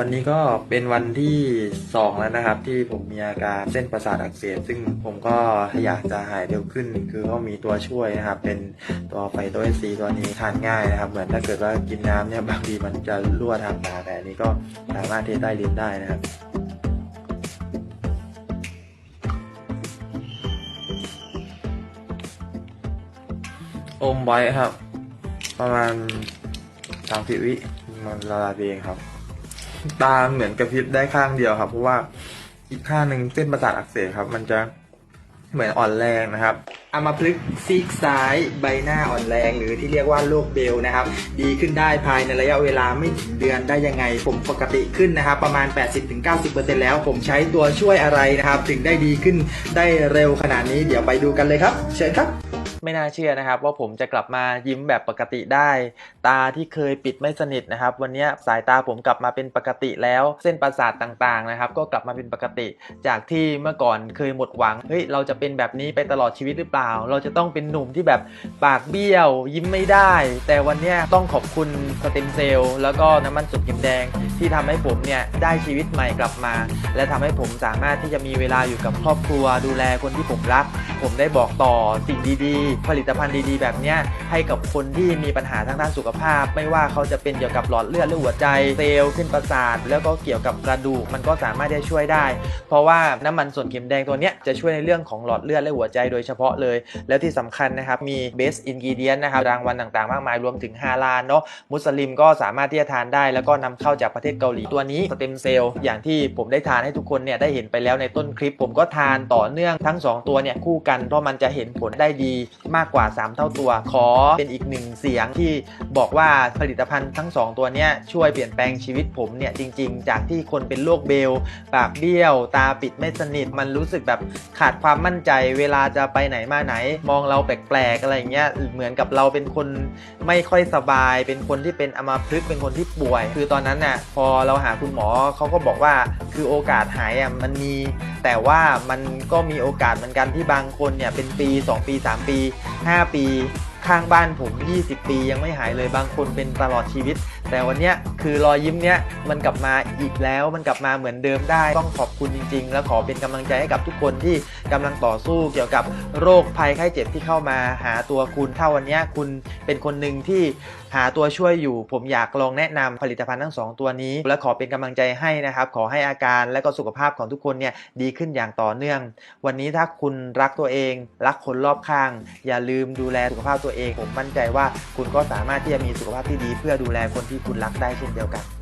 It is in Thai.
วันนี้ก็เป็นวันที่สองแล้วนะครับ ที่ผมมีอาการเส้นประสาทอักเสบซึ่งผมก็อยากจะหายเร็วขึ้น คือเขามีตัวช่วยนะครับ เป็นตัวไฟโตเอซีตัวนี้ทานง่ายนะครับ เหมือนถ้าเกิดว่ากินน้ำเนี่ยบางทีมันจะรั่วทางปาแต่อันนี้ก็สามารถเทใต้ลิ้นได้นะครับอมไว้ครับ ประมาณสามสิบวิมันละลายเองครับ ตาเหมือนกระพริบได้ข้างเดียวครับ เพราะว่าอีกข้างหนึ่งเส้นประสาทอักเสบครับ มันจะ เหมือนอ่อนแรงนะครับอามาพลึกซีกซ้ายใบหน้าอ่อนแรง หรือที่เรียกว่าโรคเบลนะครับ ดีขึ้นได้ภายในระยะเวลาไม่ถึงเดือนได้ยังไง ผมปกติขึ้นนะครับ ประมาณ 80-90%แล้ว ผมใช้ตัวช่วยอะไรนะครับ ถึงได้ดีขึ้นได้เร็วขนาดนี้เดี๋ยวไปดูกันเลยครับ เชิญครับไม่น่าเชื่อนะครับว่าผมจะกลับมายิ้มแบบปกติได้ ตาที่เคยปิดไม่สนิทนะครับ วันนี้สายตาผมกลับมาเป็นปกติแล้ว เส้นประสาทต่างๆนะครับ ก็กลับมาเป็นปกติ จากที่เมื่อก่อนเคยหมดหวังเฮ้ยเราจะเป็น็นแบบนี้ไปตลอดชีวิตหรือเปล่า เราจะต้องเป็นหนุ่มที่แบบปากเบี้ยว ยิ้มไม่ได้ แต่วันนี้ต้องขอบคุณสเต็มเซลล์แล้วก็น้ำมันสุดเข็มแดง ที่ทำให้ผมเนี่ยได้ชีวิตใหม่กลับมา และทำให้ผมสามารถที่จะมีเวลาอยู่กับครอบครัว ดูแลคนที่ผมรัก ผมได้บอกต่อสิ่งดีๆ ผลิตภัณฑ์ดีๆ แบบเนี้ยให้กับคนที่มีปัญหาทางด้านสุขภาพ ไม่ว่าเขาจะเป็นเกี่ยวกับหลอดเลือดหรือหัวใจเซลล์ขึ้นประสาท แล้วก็เกี่ยวกับกระดูกมันก็สามารถที่จะช่วยได้ เพราะว่าน้ำมันส่วนเข็มแดงตัวเนี้ยจะช่วยในเรื่องของหลอดเลือดและหัวใจโดยเฉพาะเลย แล้วที่สำคัญนะครับมี best ingredient นะครับรางวัลต่างๆ มากมายรวมถึง5ล้านเนาะมุสลิมก็สามารถที่จะทานได้ แล้วก็นำเข้าจากประเทศเกาหลีตัวนี้สเต็มเซลล์อย่างที่ผมได้ทานให้ทุกคนเนี่ยได้เห็นไปแล้วในต้นคลิป ผมก็ทานต่อเนื่องทั้ง 2 ตัวเนี่ยคู่กัน เพราะมันจะเห็นผลได้ดีมากกว่า 3 เท่าตัว ขอเป็นอีกหนึ่งเสียงที่บอกว่าผลิตภัณฑ์ทั้ง 2 ตัวนี้ช่วยเปลี่ยนแปลงชีวิตผมเนี่ยจริง ๆ จากที่คนเป็นโรคเบล ปากเบี้ยว ตาปิดไม่สนิท มันรู้สึกแบบขาดความมั่นใจ เวลาจะไปไหนมาไหน มองเราแปลกๆอะไรอย่างเงี้ยเหมือนกับเราเป็นคนไม่ค่อยสบาย เป็นคนที่เป็นอัมพฤกษ์เป็นคนที่ป่วย คือตอนนั้นน่ะพอเราหาคุณหมอเขาก็บอกว่า คือโอกาสหายอะมันมี แต่ว่ามันก็มีโอกาสเหมือนกันที่บางคนเนี่ยเป็นปี 2 ปี 3 ปี 5 ปี ข้างบ้านผม 20 ปียังไม่หายเลยบางคนเป็นตลอดชีวิต แต่วันเนี้ย คือรอยยิ้มเนี้ยมันกลับมาอีกแล้วมันกลับมาเหมือนเดิมได้ ต้องขอบคุณจริง ๆ และขอเป็นกำลังใจให้กับทุกคนที่กำลังต่อสู้เกี่ยวกับโรคภัยไข้เจ็บที่เข้ามาหาตัวคุณถ้าวันนี้คุณเป็นคนหนึ่งที่หาตัวช่วยอยู่ ผมอยากลองแนะนำผลิตภัณฑ์ทั้งสองตัวนี้ และขอเป็นกำลังใจให้นะครับขอให้อาการและก็สุขภาพของทุกคนเนี่ยดีขึ้นอย่างต่อเนื่อง วันนี้ถ้าคุณรักตัวเอง รักคนรอบข้าง อย่าลืมดูแลสุขภาพตัวเอง ผมมั่นใจว่าคุณก็สามารถที่จะมีสุขภาพที่ดี เพื่อดูแลคนที่คุณรักได้เช่นเดียวกัน